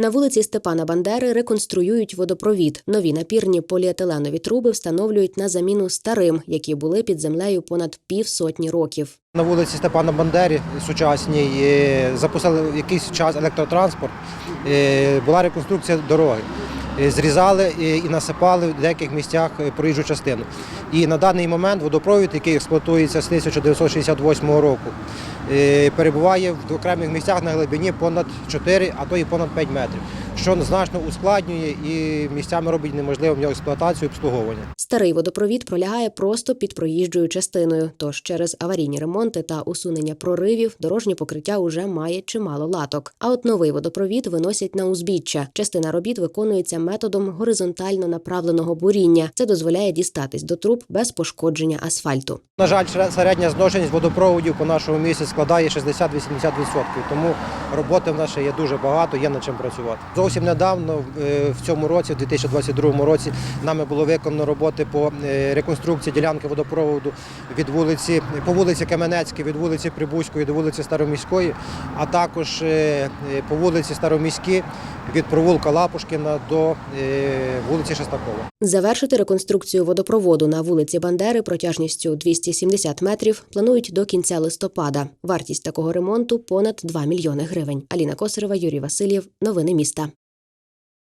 На вулиці Степана Бандери реконструюють водопровід. Нові напірні поліетиленові труби встановлюють на заміну старим, які були під землею понад півсотні років. На вулиці Степана Бандери сучасній записали запустили якийсь час електротранспорт. е, Була реконструкція дороги. Е, Зрізали і насипали в деяких місцях е, проїжджу частину. І на даний момент водопровід, який експлуатується з 1968 року, е, перебуває в окремих місцях на глибині понад 4, а то і понад 5 метрів, що значно ускладнює і місцями робить неможливим його експлуатацію і обслуговування. Старий водопровід пролягає просто під проїжджою частиною. Тож через аварійні ремонти та усунення проривів дорожнє покриття уже має чимало латок. А от новий водопровід виносять на узбіччя. Частина робіт виконується методом горизонтально направленого буріння. Це дозволяє дістатись до труб без пошкодження асфальту. На жаль, середня зношеність водопроводів по нашому місті складає 60-80%, тому роботи в нас ще є дуже багато, є над чим працювати. Зовсім недавно, е, в цьому році, в 2022 році, нами було виконано роботи по е, реконструкції ділянки водопроводу від вулиці, по вулиці Каменецькій, від вулиці Прибузької до вулиці Староміської, а також е, е, по вулиці Староміській від провулка Лапушкіна до вулиці Шестакова. Завершити реконструкцію водопроводу на вулиці Бандери протяжністю 270 метрів планують до кінця листопада. Вартість такого ремонту понад 2 мільйони гривень. Аліна Косарева, Юрій Васильєв. Новини міста.